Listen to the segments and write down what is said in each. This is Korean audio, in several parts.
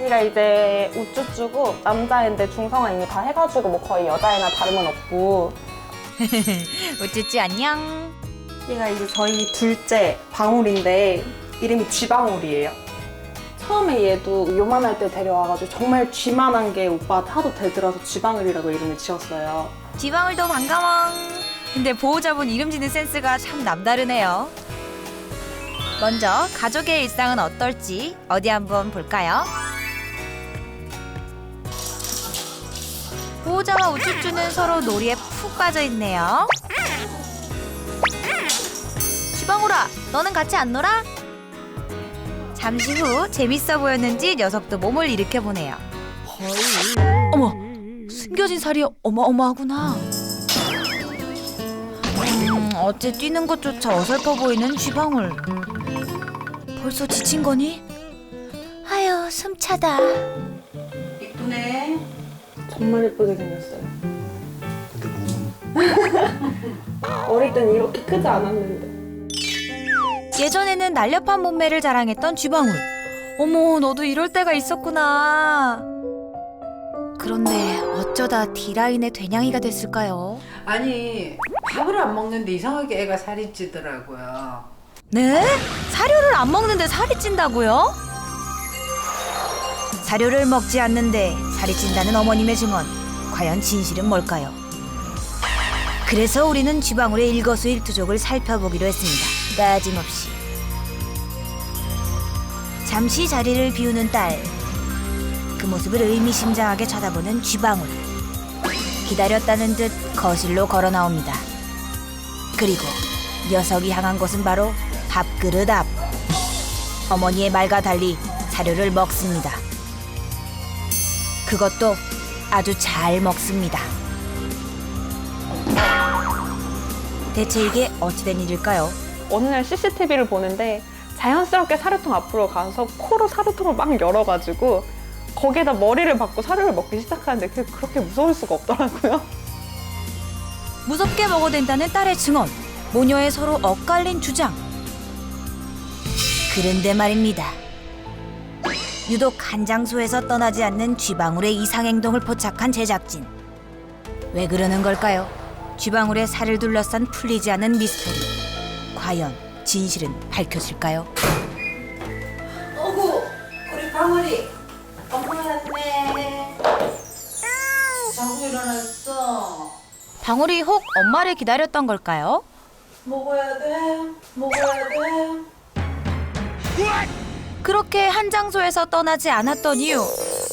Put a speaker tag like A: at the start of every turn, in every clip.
A: 얘가 이제 우쭈쭈고 남자인데 중성화 이미 다 해가지고 뭐 거의 여자애나 다름은 없고
B: 우쭈쭈 안녕.
A: 얘가 이제 저희 둘째 방울인데 이름이 쥐방울이에요. 처음에 얘도 요만할 때 데려와가지고 정말 쥐만한 게 오빠한테 하도 대들어서 쥐방울이라고 이름을 지었어요.
B: 지방울도 반가워. 근데 보호자분 이름 짓는 센스가 참 남다르네요. 먼저 가족의 일상은 어떨지 어디 한번 볼까요? 보호자와 우쭈쭈는 서로 놀이에 푹 빠져 있네요. 지방울아, 너는 같이 안 놀아? 잠시 후 재밌어 보였는지 녀석도 몸을 일으켜 보네요. 어머, 숨겨진 살이 어마어마하구나. 음, 어째 뛰는 것조차 어설퍼 보이는 쥐방울. 벌써 지친 거니? 아유, 숨차다.
C: 이쁘네.
A: 정말 예쁘게 생겼어요.
D: 근데 몸은
A: 어릴 땐 이렇게 크지 않았는데.
B: 예전에는 날렵한 몸매를 자랑했던 쥐방울. 어머, 너도 이럴 때가 있었구나. 그런데 어쩌다 D라인의 되냥이가 됐을까요?
C: 아니 밥을 안 먹는데 이상하게 애가 살이 찌더라고요.
B: 네? 사료를 안 먹는데 살이 찐다고요? 사료를 먹지 않는데 살이 찐다는 어머님의 증언. 과연 진실은 뭘까요? 그래서 우리는 쥐방울의 일거수일투족을 살펴보기로 했습니다. 빠짐없이. 잠시 자리를 비우는 딸. 그 모습을 의미심장하게 쳐다보는 쥐방울. 기다렸다는 듯 거실로 걸어 나옵니다. 그리고 녀석이 향한 곳은 바로 밥그릇 앞. 어머니의 말과 달리 사료를 먹습니다. 그것도 아주 잘 먹습니다. 대체 이게 어찌된 일일까요?
A: 어느 날 CCTV를 보는데 자연스럽게 사료통 앞으로 가서 코로 사료통을 막 열어가지고 거기에다 머리를 박고 사료를 먹기 시작하는데 그게 그렇게 무서울 수가 없더라고요.
B: 무섭게 먹어댄다는 딸의 증언. 모녀의 서로 엇갈린 주장. 그런데 말입니다. 유독 한 장소에서 떠나지 않는 쥐방울의 이상 행동을 포착한 제작진. 왜 그러는 걸까요? 쥐방울의 살을 둘러싼 풀리지 않은 미스터리. 과연 진실은 밝혀질까요?
C: 어구 우리 방울이 엄마 왔네. 자고 일어났어.
B: 방울이 혹 엄마를 기다렸던 걸까요?
C: 먹어야 돼. 먹어야 돼.
B: 그렇게 한 장소에서 떠나지 않았던 이유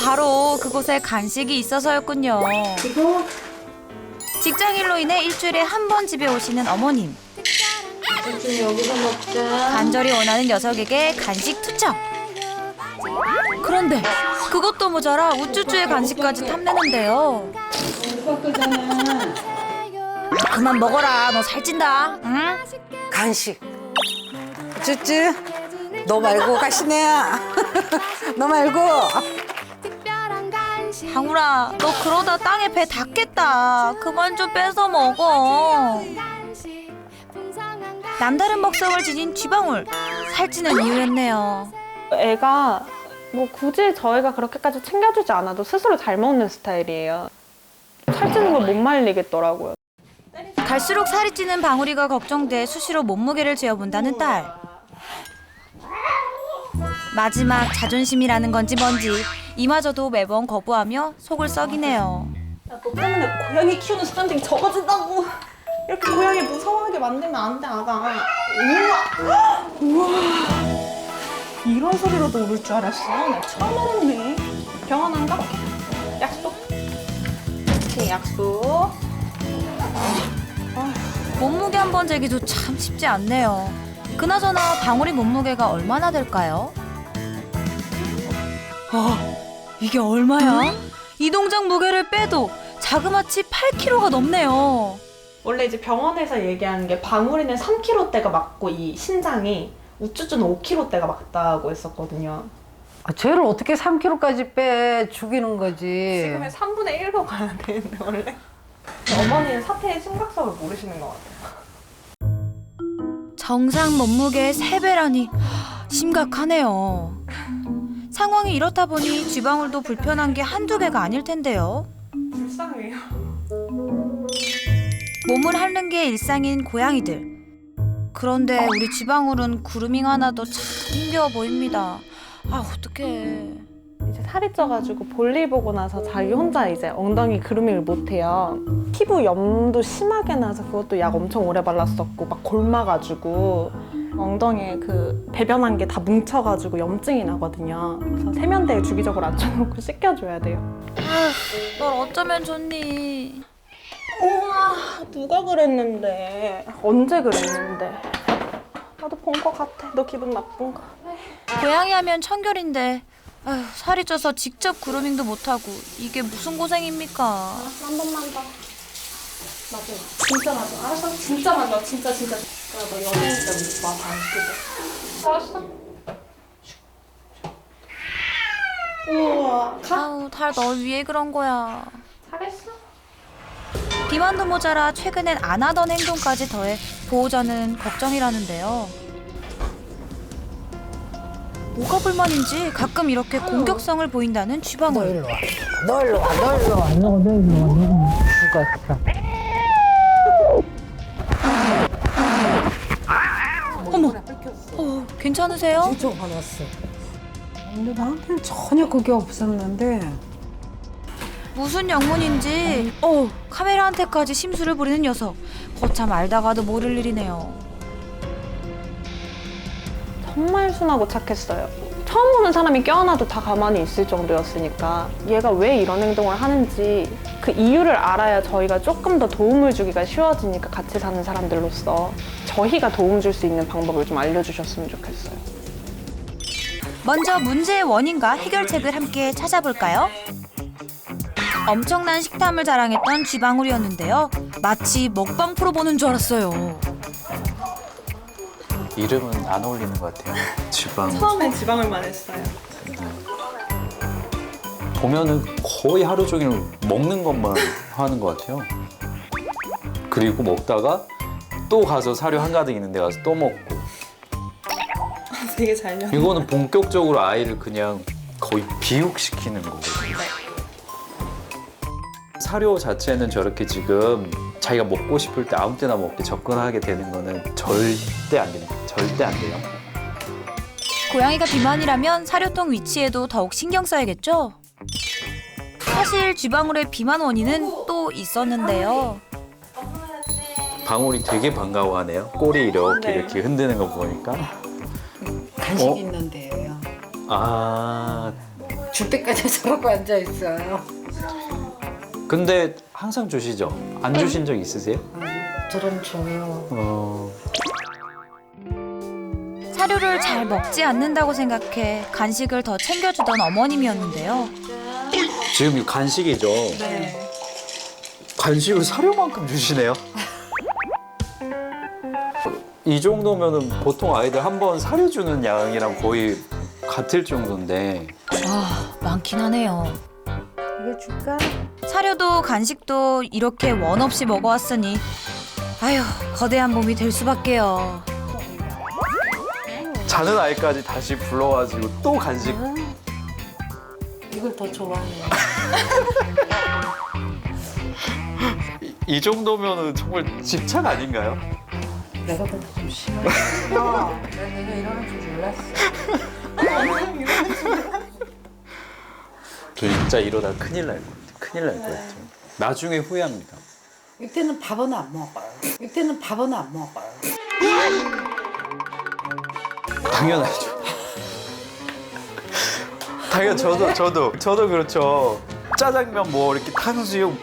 B: 바로 그곳에 간식이 있어서였군요.
C: 이거
B: 직장일로 인해 일주일에 한 번 집에 오시는 어머님.
C: 좀 여기서 먹자.
B: 간절히 원하는 녀석에게 간식 투척. 그런데 그것도 모자라 우쭈쭈의 간식까지 탐내는데요. 그만 먹어라. 너 살찐다. 응?
E: 간식. 쭈쭈, 너 말고 가시네야. 너 말고.
B: 방울아, 너 그러다 땅에 배 닿겠다. 그만 좀 뺏어 먹어. 남다른 먹성을 지닌 쥐방울. 살찌는 이유였네요.
A: 애가 뭐 굳이 저희가 그렇게까지 챙겨주지 않아도 스스로 잘 먹는 스타일이에요. 살찌는 걸 못 말리겠더라고요.
B: 갈수록 살이 찌는 방울이가 걱정돼 수시로 몸무게를 재어본다는 딸. 마지막 자존심이라는 건지 뭔지 이마저도 매번 거부하며 속을 썩이네요.
A: 야, 너 때문에 고양이 키우는 사람들이 적어진다고. 이렇게 고양이 무서워하게 만들면 안 돼, 아가. 우와! 우와! 이런 소리로도 울을 줄 알았어? 나 처음 알았네. 병원 안 가? 약속. 오케이, 약속.
B: 몸무게 한 번 재기도 참 쉽지 않네요. 그나저나 방울이 몸무게가 얼마나 될까요? 아, 이게 얼마야? 이 동작 무게를 빼도 자그마치 8kg가 넘네요.
A: 원래 이제 병원에서 얘기하는 게 방울이는 3kg대가 맞고 이 신장이 우쭈쭈는 5kg대가 맞다고 했었거든요.
C: 아, 쟤를 어떻게 3kg까지 빼 죽이는 거지.
A: 지금의 3분의 1로 가야 되는데 원래. 어머니는 사태의 심각성을 모르시는 것 같아요.
B: 정상 몸무게의 3배라니 심각하네요. 상황이 이렇다 보니 쥐방울도 불편한 게 한두 개가 아닐 텐데요.
A: 불쌍해요.
B: 몸을 핥는 게 일상인 고양이들. 그런데 우리 쥐방울은 그루밍 하나도 참 힘겨워 보입니다. 아 어떡해.
A: 이제 살이 쪄가지고 볼일 보고 나서 자기 혼자 이제 엉덩이 그루밍을 못해요. 피부 염도 심하게 나서 그것도 약 엄청 오래 발랐었고 막 골마가지고 엉덩이에 그 배변한 게 다 뭉쳐가지고 염증이 나거든요. 그래서 세면대에 주기적으로 앉혀놓고 씻겨줘야 돼요.
B: 아휴, 널 어쩌면 좋니?
A: 우와 누가 그랬는데 언제 그랬는데 나도 본 거 같아. 너 기분 나쁜 거.
B: 고양이 하면 청결인데 아휴, 살이 쪄서 직접 그루밍도 못하고 이게 무슨 고생입니까?
A: 한 번만 더. 맞아. 진짜 맞아. 알았어. 진짜 맞아. 진짜 진짜. 야, 너 연예인 때문에 맛안 시켜줘. 알았어. 우와. 가.
B: 아우 달 널 위해 그런 거야.
A: 잘했어.
B: 비만도 모자라 최근엔 안 하던 행동까지 더해 보호자는 걱정이라는데요. 뭐가 불만인지 가끔 이렇게 공격성을 보인다는 쥐방울.
E: 너 일로 와. 너 일로 와. 너너 일로 와. 너 죽었어.
B: 어머, 어, 괜찮으세요?
E: 엄청 화났어. 근데 나한테는 전혀 그게 없었는데
B: 무슨 영문인지 어 카메라한테까지 심술을 부리는 녀석 거참 알다가도 모를 일이네요
A: 정말 순하고 착했어요. 처음 보는 사람이 껴안아도 다 가만히 있을 정도였으니까 얘가 왜 이런 행동을 하는지 그 이유를 알아야 저희가 조금 더 도움을 주기가 쉬워지니까 같이 사는 사람들로서 저희가 도움 줄 수 있는 방법을 좀 알려주셨으면 좋겠어요.
B: 먼저 문제의 원인과 해결책을 함께 찾아볼까요? 엄청난 식탐을 자랑했던 쥐방울이었는데요 마치 먹방 프로 보는 줄 알았어요
D: 이름은 안 어울리는 것 같아요. 지방
A: 처음엔 지방을만 했어요.
D: 보면은 거의 하루 종일 먹는 것만 하는 것 같아요. 그리고 먹다가 또 가서 사료 한가득 있는 데 가서 또 먹고
A: 되게 잘 년.
D: 이거는 본격적으로 아이를 그냥 거의 비육시키는 거거든요. 사료 자체는 저렇게 지금 자기가 먹고 싶을 때 아무 때나 먹게 접근하게 되는 거는 절대 안 됩니다. 절대 안 돼요.
B: 고양이가 비만이라면 사료통 위치에도 더욱 신경 써야겠죠? 사실 쥐방울의 비만 원인은 또 있었는데요
D: 방울이 되게 반가워하네요. 꼬리 이렇게
A: 네.
D: 이렇게 흔드는 거 보니까.
C: 간식
D: 어?
C: 있는데요.
D: 아,
C: 줄 때까지 저러고 앉아 있어요.
D: 근데 항상 주시죠? 안 주신 적 있으세요?
C: 저런 줘요.
D: 어,
B: 사료를 잘 먹지 않는다고 생각해 간식을 더 챙겨주던 어머님이었는데요
D: 지금 이 간식이죠?
A: 네.
D: 간식을 사료만큼 주시네요. 이 정도면은 보통 아이들 한 번 사료 주는 양이랑 거의 같을 정도인데
B: 와 많긴 하네요
E: 이거 줄까?
B: 사료도 간식도 이렇게 원 없이 먹어왔으니 아휴 거대한 몸이 될 수밖에요
D: 자는 아이까지 다시 불러가지고 또 간식
C: 이걸 더 좋아해요.
D: 이, 이 정도면은 정말 집착 아닌가요?
C: 내가 보다 좀 심해. 내가 이러는 줄 몰랐어.
D: 저 진짜 이러다 큰일 날 것 같아요. 큰일 날 것 같아요. 나중에 후회합니다.
C: 이때는 밥은 안 먹어요. 이때는 밥은 안 먹어요.
D: 당연하죠. 당연 저도 저도 저도 그렇죠. 짜장면 뭐 이렇게 탕수육,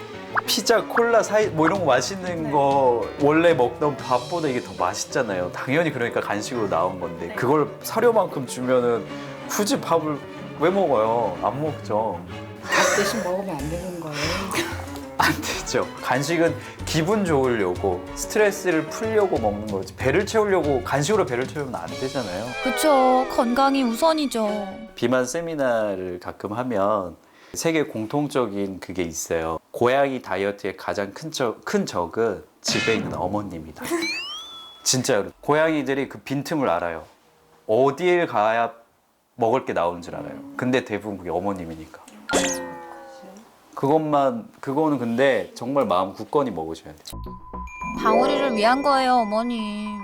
D: 피자, 콜라 사이 뭐 이런 거 맛있는 거 원래 먹던 밥보다 이게 더 맛있잖아요. 당연히 그러니까 간식으로 나온 건데 그걸 사료만큼 주면은 굳이 밥을 왜 먹어요? 안 먹죠.
C: 밥 대신 먹으면 안 되는 거예요.
D: 안 되죠. 간식은 기분 좋으려고 스트레스를 풀려고 먹는 거지. 배를 채우려고 간식으로 배를 채우면 안 되잖아요.
B: 그쵸 건강이 우선이죠
D: 비만 세미나를 가끔 하면 세계 공통적인 그게 있어요. 고양이 다이어트의 가장 큰, 적, 큰 적은 집에 있는 어머님이다. 진짜로. 고양이들이 그 빈틈을 알아요. 어디에 가야 먹을 게 나오는 줄 알아요. 근데 대부분 그게 어머님이니까. 그것만 그거는 근데 정말 마음 굳건히 먹으셔야 돼요.
B: 방울이를 위한 거예요, 어머님.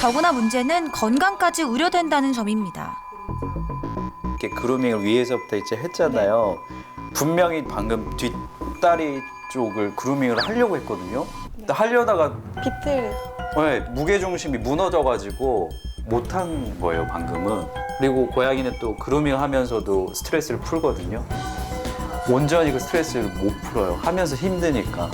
B: 더구나 문제는 건강까지 우려된다는 점입니다.
D: 이렇게 그루밍을 위에서부터 이제 했잖아요. 분명히 방금 뒷다리 쪽을 그루밍을 하려고 했거든요. 근데 하려다가
A: 비틀.
D: 네, 무게 중심이 무너져가지고 못한 거예요 방금은. 그리고 고양이는 또 그루밍 하면서도 스트레스를 풀거든요. 온전히 그 스트레스를 못 풀어요. 하면서 힘드니까.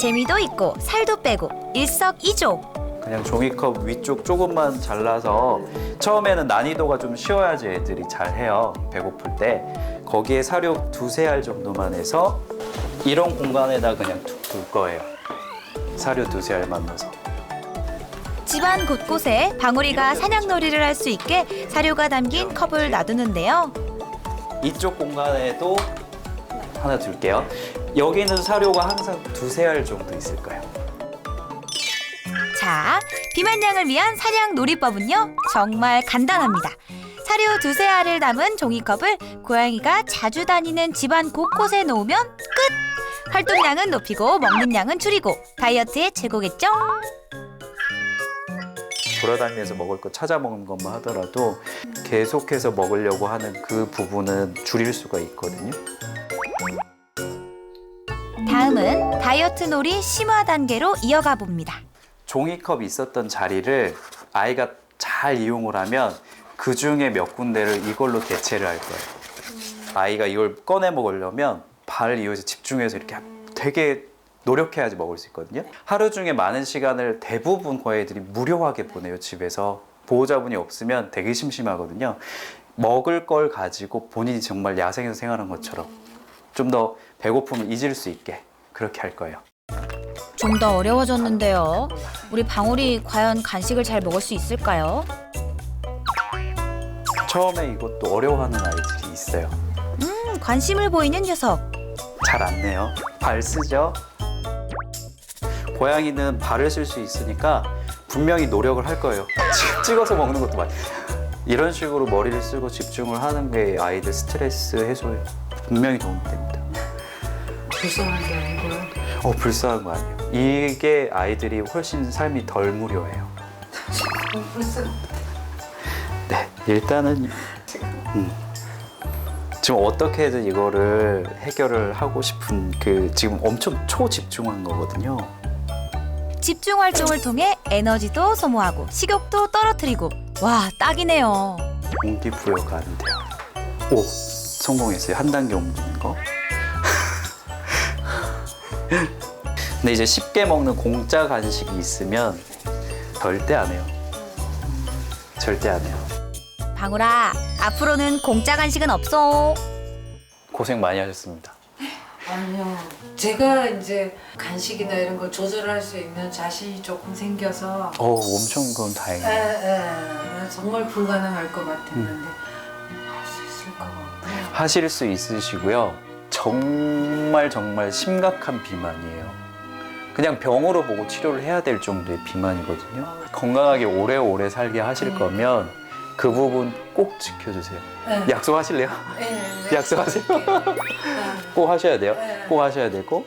B: 재미도 있고 살도 빼고 일석이조.
D: 그냥 종이컵 위쪽 조금만 잘라서 처음에는 난이도가 좀 쉬워야지 애들이 잘 해요. 배고플 때. 거기에 사료 두세 알 정도만 해서 이런 공간에다 그냥 툭 둘 거예요. 사료 두세 알만 넣어서.
B: 집안 곳곳에 방울이가 사냥놀이를 할 수 있게 사료가 담긴 컵을 놔두는데요.
D: 이쪽 공간에도 하나 둘게요. 여기는 사료가 항상 두세 알 정도 있을 거예요.
B: 자, 비만양을 위한 사냥 놀이법은요 정말 간단합니다. 사료 두세 알을 담은 종이컵을 고양이가 자주 다니는 집안 곳곳에 놓으면 끝! 활동량은 높이고 먹는 양은 줄이고 다이어트에 최고겠죠?
D: 돌아다니면서 먹을 거 찾아 먹는 것만 하더라도 계속해서 먹으려고 하는 그 부분은 줄일 수가 있거든요.
B: 다음은 다이어트 놀이 심화 단계로 이어가 봅니다.
D: 종이컵이 있었던 자리를 아이가 잘 이용을 하면 그 중에 몇 군데를 이걸로 대체를 할 거예요. 아이가 이걸 꺼내 먹으려면 발을 이용해서 집중해서 이렇게 되게 노력해야지 먹을 수 있거든요. 하루 중에 많은 시간을 대부분 고양이들이 무료하게 보내요, 집에서. 보호자분이 없으면 되게 심심하거든요. 먹을 걸 가지고 본인이 정말 야생에서 생활한 것처럼 좀 더 배고픔을 잊을 수 있게 그렇게 할 거예요.
B: 좀 더 어려워졌는데요. 우리 방울이 과연 간식을 잘 먹을 수 있을까요?
D: 처음에 이것도 어려워하는 아이들이 있어요.
B: 음, 관심을 보이는 녀석.
D: 잘 안 내요. 발 쓰죠. 고양이는 발을 쓸 수 있으니까 분명히 노력을 할 거예요. 찍- 찍어서 먹는 것도 많이. 이런 식으로 머리를 쓰고 집중을 하는 게 아이들 스트레스 해소에 분명히 도움이 됩니다.
C: 불쌍한 게 아니고요.
D: 어 불쌍한 거 아니에요. 이게 아이들이 훨씬 삶이 덜 무료해요.
C: 불쌍.
D: 네, 일단은 음, 지금 어떻게든 이거를 해결을 하고 싶은 그 지금 엄청 초집중한 거거든요.
B: 집중 활동을 통해 에너지도 소모하고 식욕도 떨어뜨리고 와 딱이네요.
D: 동기부여가 안 돼요. 오, 성공했어요. 한 단계 옮기는 거. 근데 이제 쉽게 먹는 공짜 간식이 있으면 절대 안 해요. 절대 안 해요.
B: 방울아 앞으로는 공짜 간식은 없어.
D: 고생 많이 하셨습니다.
C: 아니요. 제가 이제 간식이나 이런 거 조절할 수 있는 자신이 조금 생겨서
D: 어, 엄청 그건
C: 에,
D: 다행이에요.
C: 에, 정말 불가능할 것 같았는데 같아요.
D: 하실 수 있으시고요. 정말 정말 심각한 비만이에요. 그냥 병으로 보고 치료를 해야 될 정도의 비만이거든요. 건강하게 오래오래 살게 하실
C: 음.
D: 거면 그 부분 꼭 지켜주세요.
C: 네.
D: 약속하실래요?
C: 예, 네.
D: 약속하세요.
C: 네.
D: 꼭 하셔야 돼요.
C: 네.
D: 꼭 하셔야 되고